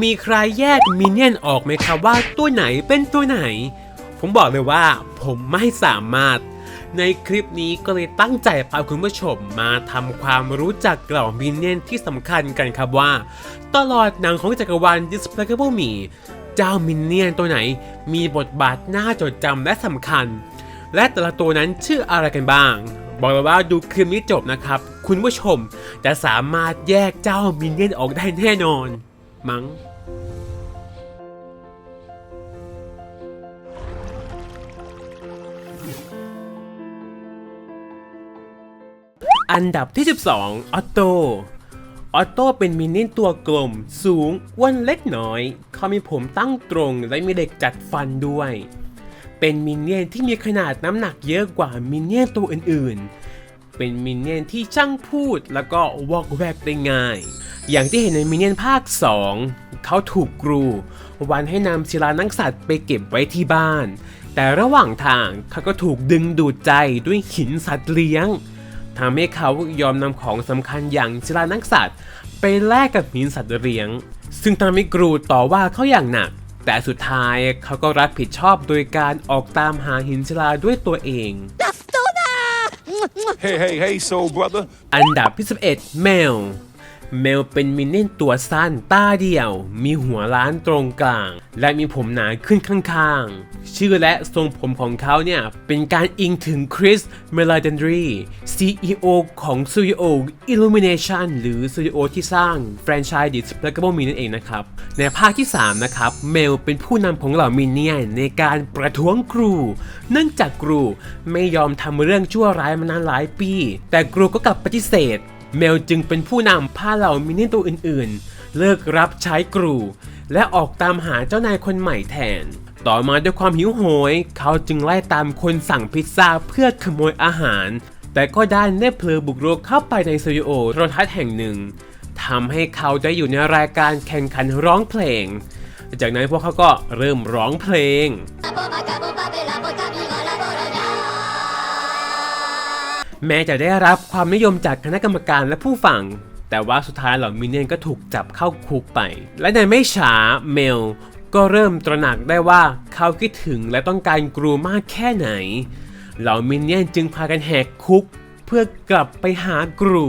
มีใครแยกมินเนี่ยนออกไหมครับว่าตัวไหนเป็นตัวไหน ผมบอกเลยว่าผมไม่สามารถ ในคลิปนี้ก็เลยตั้งใจพาคุณผู้ชมมาทำความรู้จักเหล่ามินเนี่ยนที่สำคัญกันครับว่า ตลอดหนังของจักรวาล Despicable Me เจ้ามินเนี่ยนตัวไหน มีบทบาทน่าจดจำและสำคัญ และแต่ละตัวนั้นชื่ออะไรกันบ้างบอกเลยว่าดูคลิปนี้จบนะครับ คุณผู้ชมจะสามารถแยกเจ้ามินเนี่ยนออกได้แน่นอน มั้งอันดับที่ 12 ออโต้ออโต้เป็นมินเนี่ยนตัวกลม สูงอ้วนเล็กน้อย เขามีผมตั้งตรง และมีเด็กจัดฟันด้วย เป็นมินเนี่ยนที่มีขนาดน้ำหนักเยอะกว่ามินเนี่ยนตัวอื่นๆ เป็นมินเนี่ยนที่ช่างพูดแล้วก็วอกแวกได้ง่าย อย่างที่เห็นในมินเนี่ยนภาค 2 เขาถูกกรูวันให้นำศิลานักสัตว์ไปเก็บไว้ที่บ้าน แต่ระหว่างทางเขาก็ถูกดึงดูดใจด้วยหินสัตว์เลี้ยงทำให้เขายอมนำของสำคัญอย่างศิลานักสัตว์ไปแลกกับหินสัตว์เลี้ยง ซึ่งทำให้กรูต่อว่าเขาอย่างหนัก แต่สุดท้ายเขาก็รับผิดชอบโดยการออกตามหาหินศิลาด้วยตัวเอง Hey, hey, hey, soul brother. อันดับที่11เมล เมลเป็นมินเนี่ยนตัวสั้นตาเดียว มีหัวล้านตรงกลาง และมีผมหนาขึ้นข้างๆ ชื่อและทรงผมของเขาเนี่ย เป็นการอิงถึงคริสเมลาเดนดรี CEO ของ Studio Illumination หรือ Studio ที่สร้างแฟรนไชส์ Despicable Me นั่นเองนะครับ ในภาคที่ 3 นะครับ เมลเป็นผู้นำของเหล่ามินเนี่ยนในการประท้วงครู เนื่องจากครูไม่ยอมทำเรื่องชั่วร้ายมานานหลายปี แต่ครูก็กลับปฏิเสธ เมลจึงเป็นผู้นำพาเหล่ามินเนี่ยนตัวอื่นๆ เลิกรับใช้ครู และออกตามหาเจ้านายคนใหม่แทน ต่อมาด้วยความหิวโหย เขาจึงไล่ตามคนสั่งพิซซ่าเพื่อขโมยอาหาร แต่ก็ได้ได้เพลิบุกรุกเข้าไปในสตูดิโอโทรทัศน์แห่งหนึ่งทำให้เขาได้อยู่ในรายการแข่งขันร้องเพลง จากนั้นพวกเขาก็เริ่มร้องเพลง แม้จะได้รับความนิยมจากคณะกรรมการและผู้ฟัง แต่ว่าสุดท้ายเหล่ามินเนี่ยนก็ถูกจับเข้าคุกไป และในไม่ช้าเมลก็เริ่มตระหนักได้ว่าเขาคิดถึงและต้องการกรูมากแค่ไหน เหล่ามินเนี่ยนจึงพากันแหกคุก เพื่อกลับไปหากรู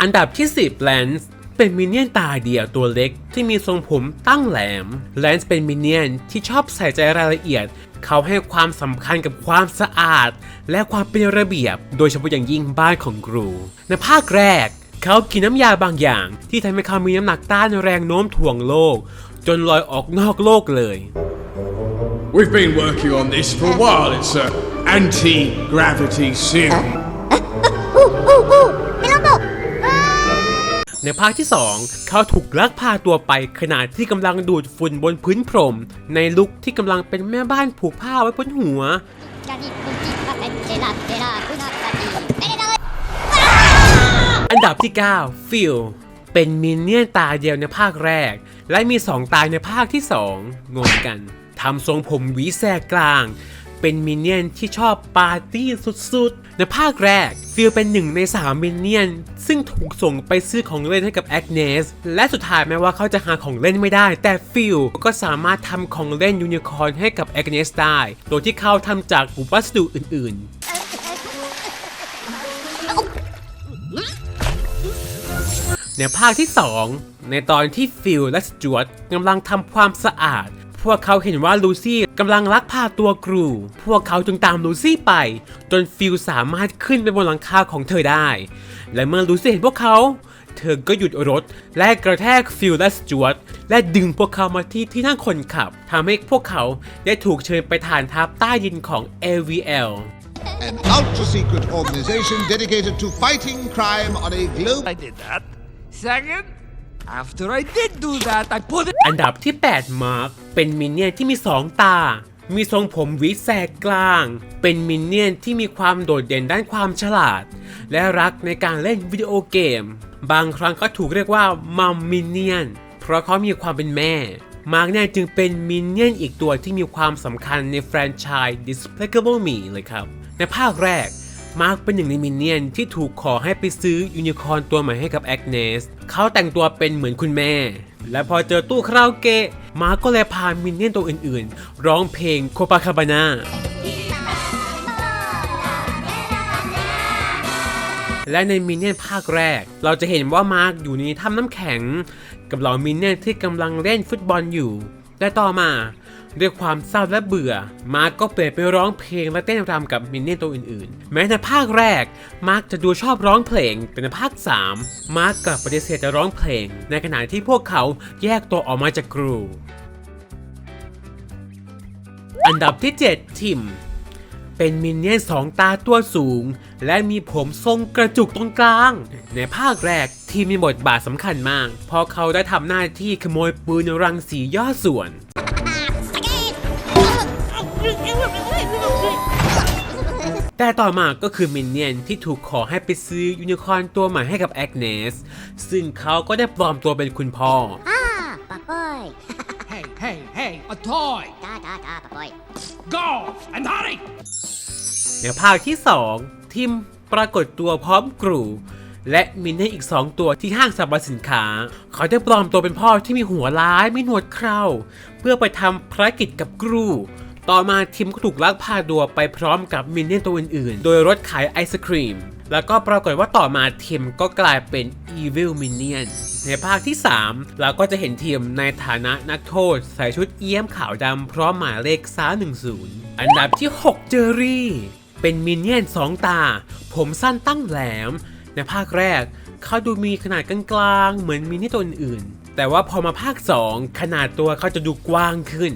อันดับที่ 10แลนส์เป็นมินเนี่ยนตาเดียวตัวเล็กที่มีทรงผมตั้งแหลม แลนส์เป็นมินเนี่ยนที่ชอบใส่ใจรายละเอียด เขาให้ความสำคัญกับความสะอาด และความเป็นระเบียบ โดยเฉพาะอย่างยิ่งบ้านของครู ในภาคแรก เขากินน้ำยาบางอย่าง ที่ทำให้เขามีน้ำหนักต้านแรงโน้มถ่วงโลก จนลอยออกนอกโลกเลย We've been working on this for a while. It's a anti-gravity serum. ในภาคที่ 2 เขาถูกลักพาตัวไปขณะที่กำลังดูดฝุ่นบนพื้นพรม ในลุคที่กำลังเป็นแม่บ้านผูกผ้าไว้บนหัว อันดับที่ 9 ฟิลเป็นมินเนี่ยนตาเดียวในภาคแรก และมี 2 ตาในภาคที่ 2 งงกันทำทรงผมหวีแสกกลาง เป็นมินเนี่ยนที่ชอบปาร์ตี้สุดๆ ในภาคแรกฟิลเป็นหนึ่งใน3มินเนี่ยน ซึ่งถูกส่งไปซื้อของเล่นให้กับแอกเนส และสุดท้ายแม้ว่าเขาจะหาของเล่นไม่ได้ แต่ฟิลก็สามารถทำของเล่นยูนิคอร์นให้กับแอกเนสได้ โดยที่เขาทำจากวัสดุอื่นๆในภาคที่ 2 ในตอนที่ฟิลและสจวตกำลังทำความสะอาด พวกเขาเห็นว่าลูซี่กำลังลักพาตัวครู พวกเขาจึงตามลูซี่ไป จนฟิลสามารถขึ้นไปบนหลังคาของเธอได้ และเมื่อลูซี่เห็นพวกเขา เธอก็หยุดรถ และกระแทกฟิลและสจวตและดึงพวกเขามาที่ที่นั่งคนขับทำให้พวกเขาได้ถูกเชิญไปฐานทัพใต้ดินของ AVL an ultra secret organization dedicated to fighting crime on a global I did that. Second, after I did do that, I put it. อันดับที่ 8 มาร์ค เป็นมินเนี่ยนที่มี 2 ตา มีทรงผมหวีแสกกลาง เป็นมินเนี่ยนที่มีความโดดเด่นด้านความฉลาด และรักในการเล่นวิดีโอเกม บางครั้งก็ถูกเรียกว่ามัมมินเนี่ยน เพราะเขามีความเป็นแม่ มาร์กเนี่ยจึงเป็นมินเนี่ยนอีกตัวที่มีความสำคัญในแฟรนไชส์ Despicable Me เลยครับ ในภาคแรก มาร์คเป็นหนึ่งในมินเนี่ยนที่ถูกขอให้ไปซื้อยูนิคอร์นตัวใหม่ให้กับแอกเนสเขาแต่งตัวเป็นเหมือนคุณแม่ และพอเจอตู้คาราโอเกะมาร์คก็เลยพามินเนี่ยนตัวอื่นๆ ร้องเพลงโคปาคาบาน่าและในมินเนี่ยนภาคแรก เราจะเห็นว่ามาร์คอยู่ในถ้ำน้ำแข็ง กับเหล่ามินเนี่ยนที่กำลังเล่นฟุตบอลอยู่แต่ต่อมา ด้วยความเศร้าและเบื่อ มาร์คก็เปลี่ยนไปร้องเพลงและเต้นรำกับมินเนี่ยนตัวอื่นๆ แม้ในภาคแรก มาร์คจะดูชอบร้องเพลง แต่ในภาค 3 มาร์คกลับปฏิเสธจะร้องเพลง ในขณะที่พวกเขาแยกตัวออกมาจากกรูอันดับที่ 7 ทิม เป็นมินเนี่ยนสองตาตัวสูง และมีผมทรงกระจุกตรงกลาง ในภาคแรกทีมมีบทบาทสำคัญมาก เพราะเขาได้ทำหน้าที่ขโมยปืนรังสีย่อส่วน แต่ต่อมาก็คือมินเนี่ยนที่ถูกขอให้ไปซื้อยูนิคอร์นตัวใหม่ให้กับแอกเนส ซึ่งเขาก็ได้ปลอมตัวเป็นคุณพ่อ Ah, Papoy. Hey, hey, hey, a toy! Da, da, da, Papoy. Go! And hurry! ในภาคที่ 2 ทิมปรากฏตัวพร้อมกรูและมินเนี่ยนอีก 2 ตัวที่ห้างสรรพสินค้า เขาได้ปลอมตัวเป็นพ่อที่มีหัวร้ายไม่หนวดเคราเพื่อไปทำภารกิจกับกรู ต่อมาทิมก็ถูกลักพาตัวไปพร้อมกับมินเนี่ยนตัวอื่นๆ โดยรถขายไอศครีม แล้วก็ปรากฏว่าต่อมาทิมก็กลายเป็น Evil Minion ในภาคที่ 3 เราก็จะเห็นทีมในฐานะนักโทษ ใส่ชุดเอี้ยมขาวดำพร้อมหมายเลข310 อันดับที่ 6 เจอรี่ เป็นมินเนี่ยนสองตา ผมสั้นตั้งแหลม ในภาคแรกเขาดูมีขนาดกลางๆเหมือนมินเนี่ยนตัวอื่นๆ แต่ว่าพอมาภาค 2 ขนาดตัวเขาจะดูกว้างขึ้น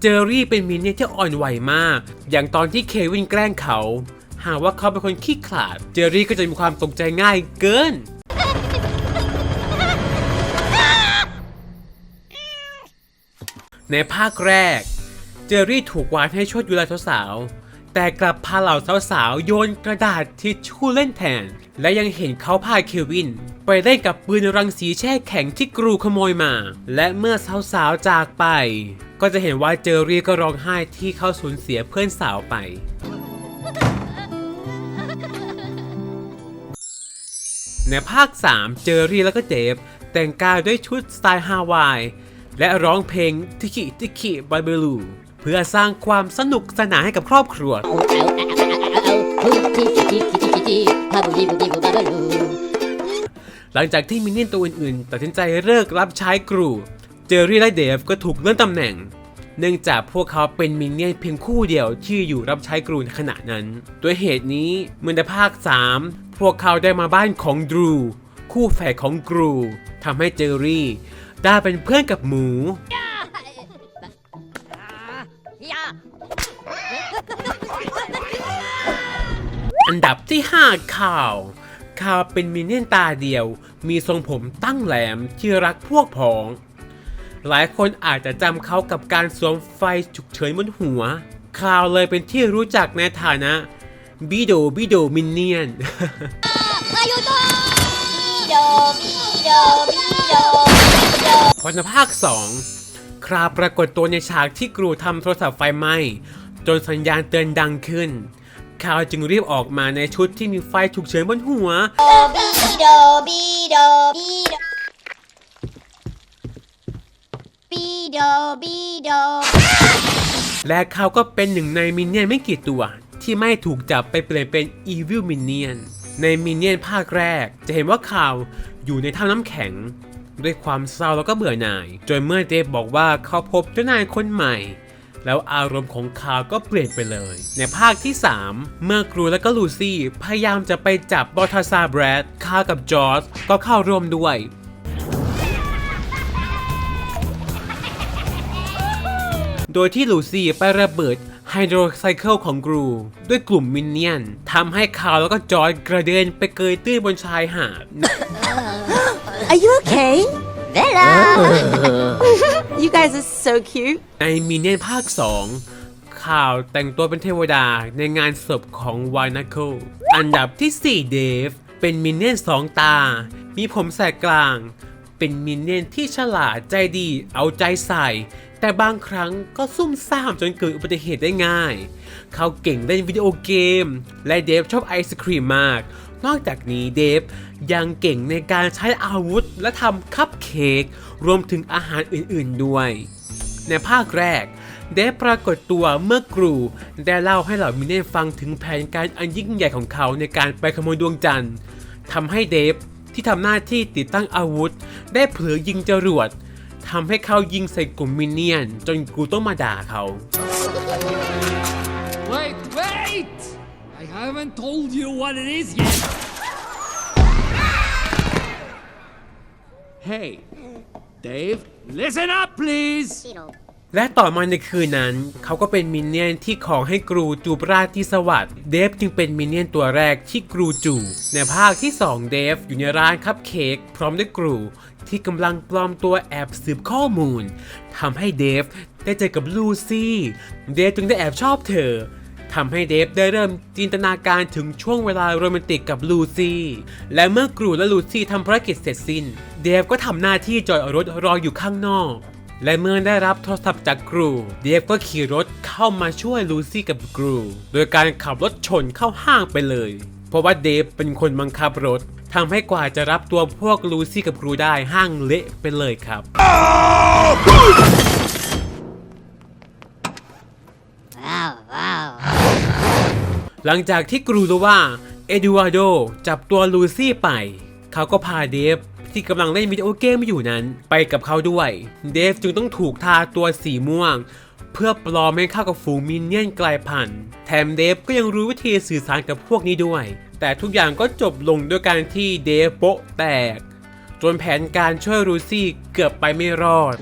เจอรี่เป็นมินเนี่ยที่อ่อนไหวมาก อย่างตอนที่เควินแกล้งเขา หากว่าเขาเป็นคนขี้ขลาด เจอรี่ก็จะมีความตกใจง่ายเกิน ในภาคแรก เจอรี่ถูกวานให้ช่วยดูแลสาวๆแต่กลับพาเหล่าสาวๆ โยนกระดาษทิชชู่เล่นแทน และยังเห็นเขาพาเควิน ไปเล่นกับปืนรังสีแช่แข็งที่กรูขโมยมา และเมื่อสาวๆจากไป ก็จะเห็นว่าเจอรี่ก็ร้องไห้ที่เขาสูญเสียเพื่อนสาวไปในภาค 3 เจอรี่แล้วก็เจฟ แต่งกายด้วยชุดสไตล์ฮาวาย และร้องเพลงทิคิทิคิบายเบลูเพื่อสร้างความสนุกสนานให้กับครอบครัว หลังจากที่มินเนี่ยนตัวอื่นๆ ตัดสินใจเลิกรับใช้กรู เจอรี่และเดฟก็ถูกเลื่อนตำแหน่ง เนื่องจากพวกเขาเป็นมินเนี่ยนเพียงคู่เดียวที่อยู่รับใช้กรูในขณะนั้นด้วยเหตุนี้เมื่อในภาค 3 พวกเขาได้มาบ้านของดรู คู่แฝดของกรูทำให้เจอรี่ได้เป็นเพื่อนกับหมู อันดับที่ 5 ข่าว ข่าวเป็นมินเนี่ยนตาเดียว มีทรงผมตั้งแหลมที่รักพวกพ้อง หลายคนอาจจะจำเขากับการสวมไฟฉุกเฉินบนหัวข่าวเลยเป็นที่รู้จักในฐานะบิโดบิโดมินเนียน Bido, bido, bido, bido. พอในภาค 2 คราปรากฏตัวในฉากที่กรูทำโทรศัพท์ไฟไหม้จนสัญญาณเตือนดังขึ้น ข่าวจึงรีบออกมาในชุดที่มีไฟฉุกเฉินบนหัว Bido, bido, bido. Bido, bido. และเขาก็เป็นหนึ่งในมินเนี่ยนไม่กี่ตัว ที่ไม่ถูกจับไปเปลี่ยนเป็น Evil Minion ในมินเนี่ยนภาคแรก จะเห็นว่าข่าวอยู่ในถ้ำน้ำแข็ง ด้วยความเศร้าแล้วก็เบื่อหน่าย จนเมื่อเดฟบอกว่าเขาพบเจ้านายคนใหม่ แล้วอารมณ์ของข่าวก็เปลี่ยนไปเลย ในภาคที่ 3 เมื่อกรูและก็ลูซี่พยายามจะไปจับบอทาซาแบรดคากับจอร์จก็เข้าร่วมด้วยโดยที่ลูซี่ไประเบิดไฮโดรไซเคิลของกรู ด้วยกลุ่มมินเนี่ยนทำให้คาร์ลแล้วก็จอร์จกระเด็นไปเกยตื้นบนชายหาด Are you okay? Bella. You guys are so cute. ในมินเนี่ยนภาค 2 ข่าวแต่งตัวเป็นเทวดาในงานศพของวานาโคอันดับที่ 4 เดฟ เป็นมินเนี่ยนสองตา มีผมแสกกลาง เป็นมินเนี่ยนที่ฉลาดใจดีเอาใจใส่แแต่บางครั้งก็ซุ่มซ่ามจนเกิดอุบัติเหตุได้ง่าย เขาเก่งเล่นวิดีโอเกม และเดฟชอบไอศครีมมาก นอกจากนี้เดฟ ยังเก่งในการใช้อาวุธและทำคัพเค้กรวมถึงอาหารอื่นๆด้วย ในภาคแรกเดฟปรากฏตัวเมื่อกรูได้เล่าให้เหล่ามินเนี่ยนฟังถึงแผนการอันยิ่งใหญ่ของเขาในการไปขโมยดวงจันทร์ทำให้เดฟที่ทำหน้าที่ติดตั้งอาวุธ ได้เผลอยิงจรวดทำให้เขายิงใส่กลุ่มมินเนี่ยน จนกูต้องมาด่าเขา Wait, wait! I haven't told you what it is yet. Hey, Dave, listen up, please. และต่อมาในคืนนั้น เขาก็เป็นมินเนี่ยนที่ของให้กรูจูบราชที่สวัสด์เดฟจึงเป็นมินเนี่ยนตัวแรกที่กรูจู ในภาคที่ 2 เดฟอยู่ในร้านคัพเค้กพร้อมด้วยกรูที่กำลังปลอมตัวแอบสืบข้อมูลทำให้เดฟได้เจอกับลูซี่ เดฟจึงได้แอบชอบเธอ ทำให้เดฟได้เริ่มจินตนาการถึงช่วงเวลาโรแมนติกกับลูซี่และเมื่อกรูและลูซี่ทำภารกิจเสร็จสิ้น เดฟก็ทำหน้าที่จอดรถรออยู่ข้างนอก และเมื่อได้รับโทรศัพท์จากกรู เดฟก็ขี่รถเข้ามาช่วยลูซี่กับกรู โดยการขับรถชนเข้าห้างไปเลย เพราะว่าเดฟเป็นคนบังคับรถทำให้กว่าจะรับตัวพวกลูซี่กับกรูได้ห้างเละไปเลยครับ หลังจากที่กรูรู้ว่าเอ็ดูวาร์โดจับตัวลูซี่ไป เขาก็พาเดฟที่กำลังเล่นวิดีโอเกมอยู่นั้น ไปกับเขาด้วย เดฟจึงต้องถูกทาตัวสีม่วง เพื่อปลอมให้เข้ากับฝูงมินเนี่ยนกลายพันธุ์แถมเดฟก็ยังรู้วิธีสื่อสารกับพวกนี้ด้วย แต่ทุกอย่างก็จบลงด้วยการที่เดฟโปะแตก จนแผนการช่วยลูซี่เกือบไปไม่รอด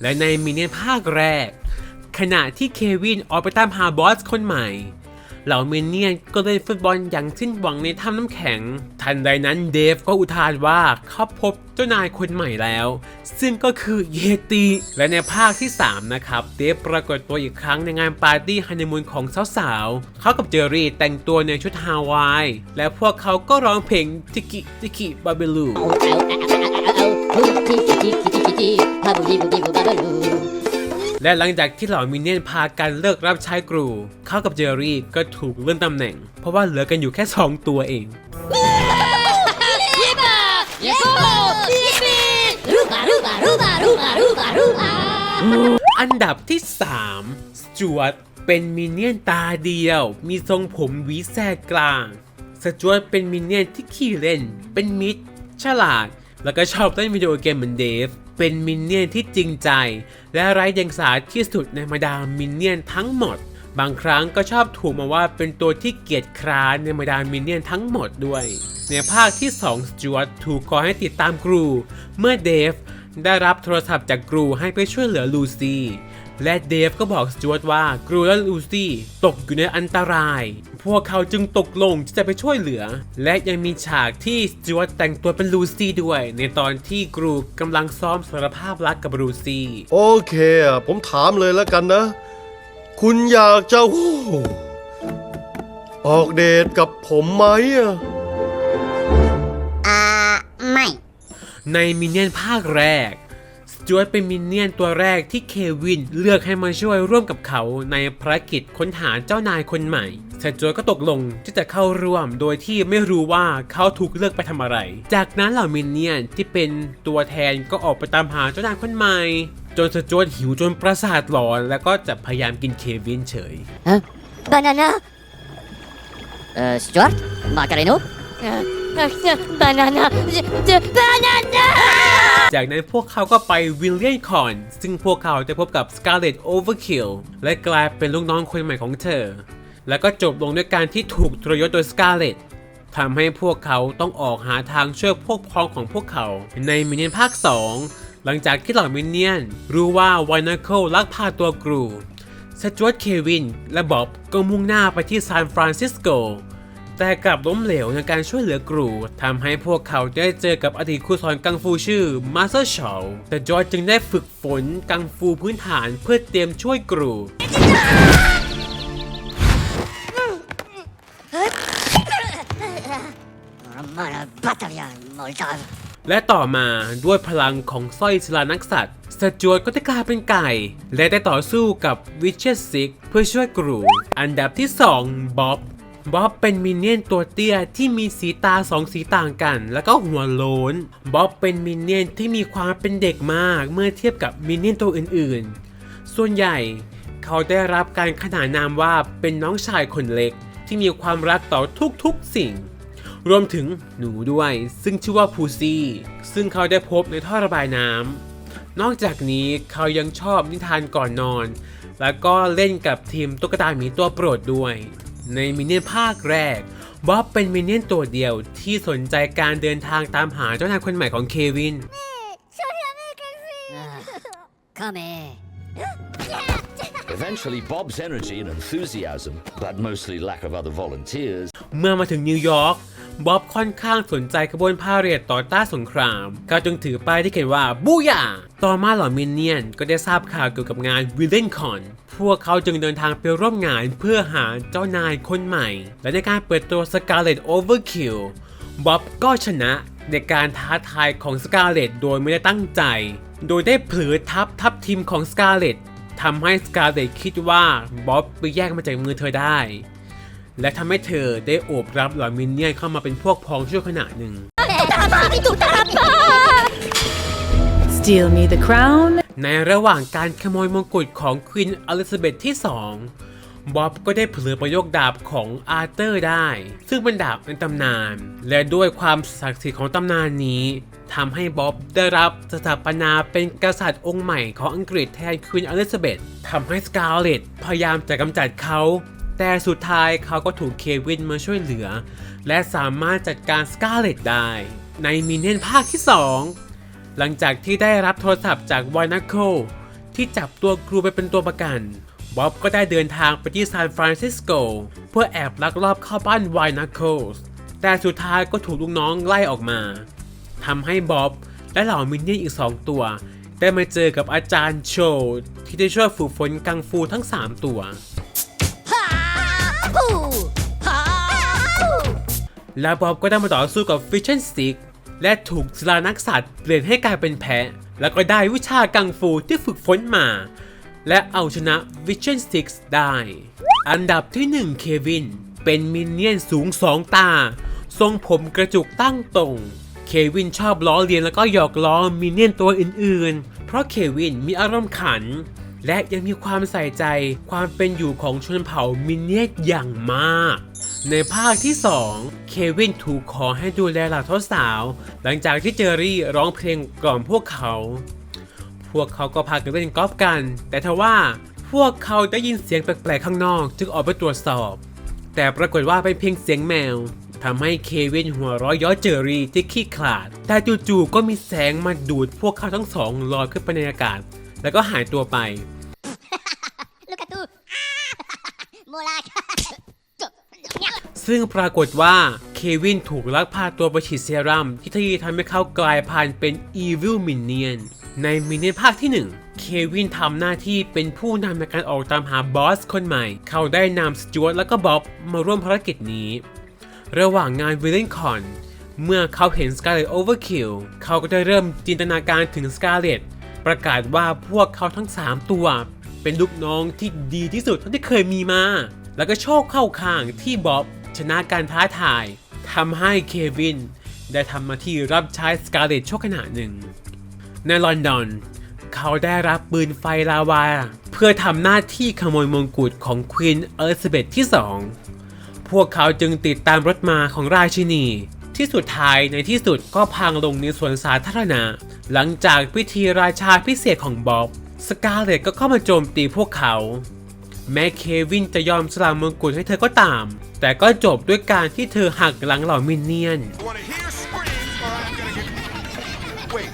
และในมินเนี่ยนภาคแรก ขณะที่เควินออกไปตามหาบอสคนใหม่ เหล่ามินเนี่ยนก็เล่นฟุตบอลอย่างสิ้นหวังในถ้ำน้ำแข็ง ทันใดนั้นเดฟก็อุทานว่าเขาพบเจ้านายคนใหม่แล้ว ซึ่งก็คือเยติและในภาคที่ 3 นะครับ เดฟปรากฏตัวอีกครั้งในงานปาร์ตี้ฮันนีมูนของสาวๆเขากับเจอรี่แต่งตัวในชุดฮาวาย และพวกเขาก็ร้องเพลงจิกิจิกิบาเบลู และหลังจากที่เหล่ามินเนี่ยนพากันเลิกรับใช้กรู เขากับเจอรี่ก็ถูกเลื่อนตำแหน่ง เพราะว่าเหลือกันอยู่แค่ 2 ตัวเองอันดับที่ 3 สจวตเป็นมินเนี่ยนตาเดียว มีทรงผมหวีแสกกลาง สจวตเป็นมินเนี่ยนที่ขี้เล่น เป็นมิตรฉลาด แล้วก็ชอบเล่นวิดีโอเกมเหมือนเดฟ เป็นมินเนี่ยนที่จริงใจ และไร้เดียงสาที่สุดในบรรดามินเนี่ยนทั้งหมด บางครั้งก็ชอบถูกมาว่าเป็นตัวที่เกียจคร้านในบรรดามินเนี่ยนทั้งหมดด้วย ในภาคที่ 2 สจวตถูกขอให้ติดตามกรู เมื่อเดฟได้รับโทรศัพท์จากกรูให้ไปช่วยเหลือลูซี่ และเดฟก็บอกสจวตว่ากรูและลูซี่ตกอยู่ในอันตราย พวกเขาจึงตกลงที่จะไปช่วยเหลือ และยังมีฉากที่สจวตแต่งตัวเป็นลูซี่ด้วย ในตอนที่กรูกำลังซ้อมสารภาพรักกับลูซี่ โอเคอะผมถามเลยแล้วกันนะ คุณอยากจะฮู้ออกเดทกับผมไหมอะ Uh, mine. ในมินเนี่ยนภาคแรกส จวตเป็นมินเนี่ยนตัวแรกที่เควินเลือกให้มาช่วยร่วมกับเขาในภารกิจค้นหาเจ้านายคนใหม่สจวตก็ตกลงที่จะเข้าร่วมโดยที่ไม่รู้ว่าเขาถูกเลือกไปทำอะไร จากนั้นเหล่ามินเนี่ยนที่เป็นตัวแทนก็ออกไปตามหาเจ้านายคนใหม่ จนสจวตหิวจนประสาทหลอน แล้วก็จะพยายามกินเควินเฉย Huh? Banana? Uh, Stuart? Macareno? Uh, uh, banana. J- j- banana! จานั้น จากนั้นพวกเขาก็ไปวิลเลียนคอน ซึ่งพวกเขาได้พบกับ Scarlet Overkill และกลายเป็นลูกน้องคนใหม่ของเธอ แล้วก็จบลงด้วยการที่ถูกทรยศโดย Scarlet ทำให้พวกเขาต้องออกหาทางช่วยพวกพ้องของพวกเขา ในมินเนี่ยนภาค 2 หลังจากที่เหล่ามินเนี่ยน รู้ว่าวานาเคิลลักพาตัวกรูสจวตเควิน และบ๊อบก็มุ่งหน้าไปที่ซานฟรานซิสโก แต่กลับล้มเหลวในการช่วยเหลือกรูทำให้พวกเขาได้เจอกับอดีตครูสอนกังฟูชื่อมาสเตอร์ชอลแต่จอร์จจึงได้ฝึกฝนกังฟูพื้นฐานเพื่อเตรียมช่วยกรูและต่อมาด้วยพลังของสร้อยศิลานักสัตว์สจวตก็ได้กลายเป็นไก่ และได้ต่อสู้กับวิเชสซิกเพื่อช่วยกรู อันดับที่ 2บ๊อบ บ๊อบเป็นมินเนี่ยนตัวเตี้ยที่มีสีตาสองสีต่างกัน แล้วก็หัวโล้นบ๊อบเป็นมินเนี่ยนที่มีความเป็นเด็กมากเมื่อเทียบกับมินเนี่ยนตัวอื่นๆ ส่วนใหญ่เขาได้รับการขนานนามว่าเป็นน้องชายคนเล็กที่มีความรักต่อทุกๆสิ่ง รวมถึงหนูด้วย ซึ่งชื่อว่าพูซี่ ซึ่งเขาได้พบในท่อระบายน้ำนอกจากนี้เขายังชอบนิทานก่อนนอน แล้วก็เล่นกับทีมตุ๊กตาหมีตัวโปรดด้วย ในมินเนี่ยนภาคแรกบ๊อบเป็นมินเนี่ยนตัวเดียวที่สนใจการเดินทางตามหาเจ้านายคนใหม่ของเควิน Come here. Eventually, Bob's energy and enthusiasm, but mostly lack of other volunteers, เมื่อมาถึงนิวยอร์ก บ๊อบค่อนข้างสนใจขบวนพาเหรดต่อต้านสงครามเขาจึงถือป้ายที่เขียนว่าบูยาต่อมาเหล่ามินเนี่ยนก็ได้ทราบข่าวเกี่ยวกับงานวิลเลนคอนพวกเขาจึงเดินทางไปร่วมงานเพื่อหาเจ้านายคนใหม่ และในการเปิดตัว Scarlet Overkill บ๊อบก็ชนะในการท้าทายของ Scarlet โดยไม่ได้ตั้งใจ โดยได้เผลอทับทับทีมของ Scarlet ทำให้ Scarlet คิดว่าบ๊อบไปแยกมาจากมือเธอได้ และทำให้เธอได้โอบรับเหล่ามินเนี่ยนเข้ามาเป็นพวกพ้องชั่วขณะหนึ่ง Steal me the crown. ในระหว่างการขโมยมงกุฎของควีนอลิซาเบธที่สองบ๊อบก็ได้เผลอประโยคดาบของอาร์เตอร์ได้ ซึ่งเป็นดาบในตำนาน และด้วยความศักดิ์สิทธิ์ของตำนานนี้ทำให้บ๊อบได้รับสถาปนาเป็นกษัตริย์องค์ใหม่ของอังกฤษแทนควีนอลิซาเบธทำให้สกาเลตพยายามจะกำจัดเขา แต่สุดท้ายเขาก็ถูกเควินมาช่วยเหลือ และสามารถจัดการสกาเลตได้ ในมินเนี่ยนภาคที่ 2 หลังจากที่ได้รับโทรศัพท์จากวายนัคโคที่จับตัวครูไปเป็นตัวประกันบ๊อบก็ได้เดินทางไปที่ซานฟรานซิสโกเพื่อแอบลักลอบเข้าบ้านวายนัคโคแต่สุดท้ายก็ถูกลูกน้องไล่ออกมาทำให้บ๊อบและเหล่ามินเนี่ยนอีก 2 ตัว ได้มาเจอกับอาจารย์โชว์ที่ได้ช่วยฝึกฝนกังฟูทั้ง 3 ตัว และบ๊อบก็ได้มาต่อสู้กับฟิชเชนสติกและถูกศิลานักสัตว์เปลี่ยนให้กลายเป็นแพะ แล้วก็ได้วิชากังฟูที่ฝึกฝนมา และเอาชนะวิชเชนสติกได้ อันดับที่1เควิน เป็นมินเนี่ยนสูง2ตา ทรงผมกระจุกตั้งตรง เควินชอบล้อเลียนแล้วก็หยอกล้อมินเนี่ยนตัวอื่นๆ เพราะเควินมีอารมณ์ขัน และยังมีความใส่ใจความเป็นอยู่ของชนเผ่ามินเนี่ยนอย่างมาก ในภาคที่ 2 เควินถูกขอให้ดูแลหล่าทศสาว หลังจากที่เจอรี่ร้องเพลงกล่อมพวกเขา พวกเขาก็พากันเล่นกอล์ฟกัน แต่ทว่าพวกเขาได้ยินเสียงแปลกๆข้างนอก จึงออกไปตรวจสอบ แต่ปรากฏว่าเป็นเพียงเสียงแมวทำให้เควินหัวร้อยย้อเจอรี่ที่ขี้ขลาด แต่จู่ๆก็มีแสงมาดูดพวกเขาทั้งสองลอยขึ้นไปในอากาศ แล้วก็หายตัวไป Look at you. Molak. ซึ่งปรากฏว่าเควินถูกลักพาตัวไปฉีดเซรั่มที่ที่ทำให้เขากลายพันธุ์เป็น Evil Minion ในมินเนี่ยนภาคที่ 1 เควินทำหน้าที่เป็นผู้นำในการออกตามหาบอสคนใหม่ เขาได้นำสจวตและก็บ๊อบมาร่วมภารกิจนี้ ระหว่างงานวิลเลนคอนเมื่อเขาเห็น Scarlet Overkill เขาก็ได้เริ่มจินตนาการถึง Scarlet ประกาศว่าพวกเขาทั้ง 3 ตัว เป็นลูกน้องที่ดีที่สุดเท่าที่เคยมีมา แล้วก็โชคเข้าข้างที่บ๊อบ ชนะการท้าทายทำให้เควินได้ทำหน้าที่รับใช้ Scarlet ชั่วขณะหนึ่ง ในลอนดอน เขาได้รับปืนไฟลาวา เพื่อทำหน้าที่ขโมยมงกุฎของควีนเอลิซาเบธที่2พวกเขาจึงติดตามรถมาของราชินี ที่สุดท้ายในที่สุดก็พังลงในสวนสาธารณะ หลังจากพิธีราชาพิเศษของบ๊อบสกาเลตก็เข้ามาโจมตีพวกเขา แม้เควินจะยอมสละมงกุฎให้เธอก็ตาม แต่ก็จบด้วยการที่เธอหักหลังเหล่ามินเนี่ยน Want to hear screams or I'm gonna get... Wait.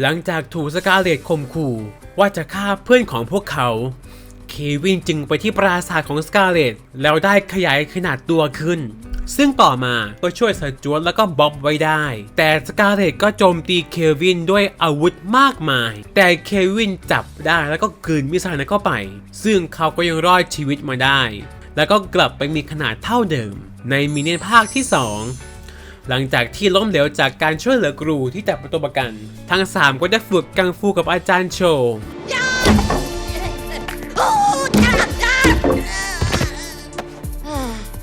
หลังจากถูกสกาเลตข่มขู่ว่าจะฆ่าเพื่อนของพวกเขาเคเควินจึงไปที่ปราสาทของสกาเลตแล้วได้ขยายขนาดตัวขึ้น ซึ่งต่อมาก็ช่วยสจวตแล้วก็บ๊อบไว้ได้ แต่สกาเลตก็โจมตีเควินด้วยอาวุธมากมาย แต่เควินจับได้แล้วก็กลืนมิสไซล์นั้นเข้าไป ซึ่งเขาก็ยังรอดชีวิตมาได้ แล้วก็กลับไปมีขนาดเท่าเดิม ในมินเนี่ยนภาคที่ 2หลังจากที่ล้มเหลวจากการช่วยเหลือกรูที่จับเป็นตัวประกัน ทั้ง 3 ก็ได้ฝึกกังฟูกับอาจารย์โชว์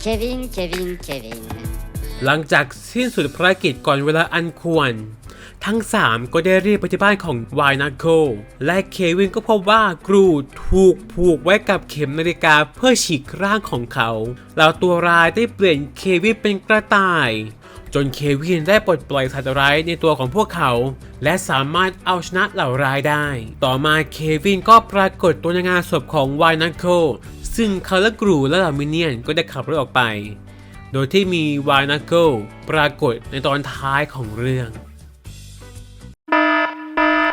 เควิน เควิน เควิน หลังจากสิ้นสุดภารกิจก่อนเวลาอันควร ทั้ง 3 ก็ได้รีบไปที่บ้านของวายนาโคและเควินก็พบว่ากรูถูกผูกไว้กับเข็มนาฬิกาเพื่อฉีกร่างของเขา แล้วตัวร้ายได้เปลี่ยนเควินเป็นกระต่าย จนเควินได้ปลดปล่อยสัตว์ร้ายในตัวของพวกเขา และสามารถเอาชนะเหล่าร้ายได้ ต่อมาเควินก็ปรากฏตัวในงานศพของวายนาโค ซึ่งเขาและกรูและเหล่ามินเนี่ยนก็ได้ขับรถออกไป โดยที่มีวายนาโกปรากฏในตอนท้ายของเรื่อง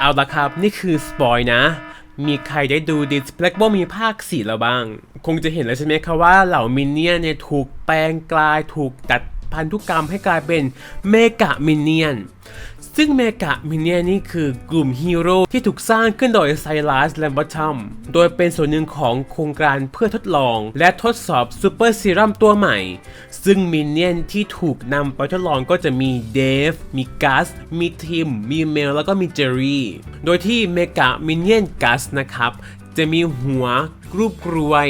เอาละครับ นี่คือสปอยนะ มีใครได้ดูดิสเพล็กโบมีภาค 4 แล้วบ้าง คงจะเห็นแล้วใช่ไหมครับว่าเหล่ามินเนี่ยนเนี่ยถูกแปลงกลายถูกดัดพันธุกรรมให้กลายเป็นเมกะมินเนี่ยน ซึ่งเมกะมินเนี่ยนนี่คือกลุ่มฮีโร่ที่ถูกสร้างขึ้นโดยไซรัสแลมบอท o มโดยเป็นส่วนหนึ่งของโครงการเพื่อทดลอง และทดสอบซูเปอร์ซีรัมตัวใหม่ ซึ่งมินเนี่ยนที่ถูกนำไปทดลองก็จะมีเดฟ มีกัส มีทิม มีเมล แล้วก็มีเจอรี่ โดยที่เมกะมินเนี่ยนกัสนะครับ จะมีหัวกรูปกรวย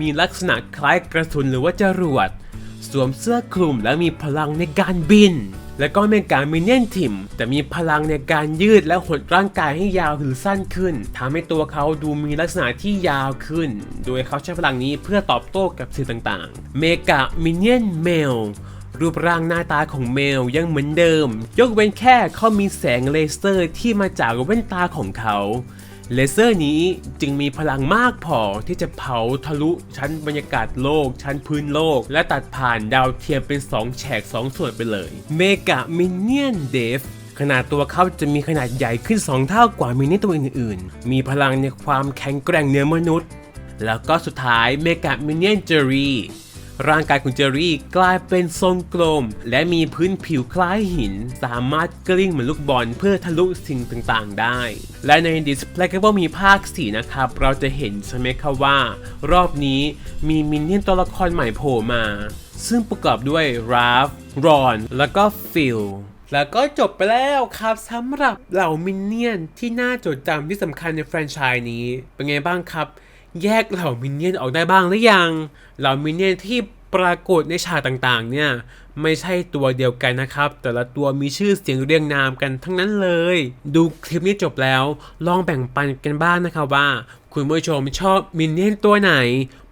มีลักษณะคล้ายกระสุนหรือว่าจรวด สวมเสื้อคลุมและมีพลังในการบิน และก็เป็นการมินเนี่ยนทิม แต่มีพลังในการยืดและหดร่างกายให้ยาวหรือสั้นขึ้นทำให้ตัวเขาดูมีลักษณะที่ยาวขึ้น โดยเขาใช้พลังนี้เพื่อตอบโต้กับสิ่งต่างๆ เมกะมินเนี่ยนเมลรูปร่างหน้าตาของเมลยังเหมือนเดิม ยกเว้นแค่เขามีแสงเลเซอร์ที่มาจากแว่นตาของเขา เลเซอร์นี้จึงมีพลังมากพอที่จะเผาทะลุชั้นบรรยากาศโลก ชั้นพื้นโลก และตัดผ่านดาวเทียมเป็น 2 แฉก 2 ส่วนไปเลย เมกะมินเนียนเดฟขนาดตัวเขาจะมีขนาดใหญ่ขึ้น 2 เท่ากว่ามินเนี่ยนตัวอื่นๆ มีพลังในความแข็งแกร่งเหนือมนุษย์ แล้วก็สุดท้ายเมกะมินเนียนเจอรี่ ร่างกายของเจอรี่กลายเป็นทรงกลม และมีพื้นผิวคล้ายหิน สามารถกลิ้งเหมือนลูกบอลเพื่อทะลุสิ่งต่างๆ ได้ และใน Displacable มีภาค 4 นะครับ เราจะเห็นใช่ไหมครับว่า รอบนี้มีมินเนี่ยนตัวละครใหม่โผล่มา ซึ่งประกอบด้วยราฟรอน แล้วก็ฟิลแล้วก็จบไปแล้วครับสำหรับเหล่ามินเนี่ยนที่น่าจดจำที่สำคัญในแฟรนไชส์นี้ เป็นไงบ้างครับ แยกเหล่ามินเนี่ยนออกได้บ้างหรือยัง เหล่ามินเนี่ยนที่ปรากฏในฉากต่างๆ เนี่ย ไม่ใช่ตัวเดียวกันนะครับ แต่ละตัวมีชื่อเสียงเรียงนามกันทั้งนั้นเลย ดูคลิปนี้จบแล้ว ลองแบ่งปันกันบ้างนะครับว่า คุณผู้ชมชอบมินเนี่ยนตัวไหน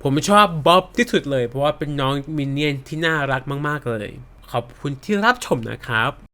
ผมชอบบ๊อบที่สุดเลย เพราะว่าเป็นน้องมินเนี่ยนที่น่ารักมากๆเลย ขอบคุณที่รับชมนะครับ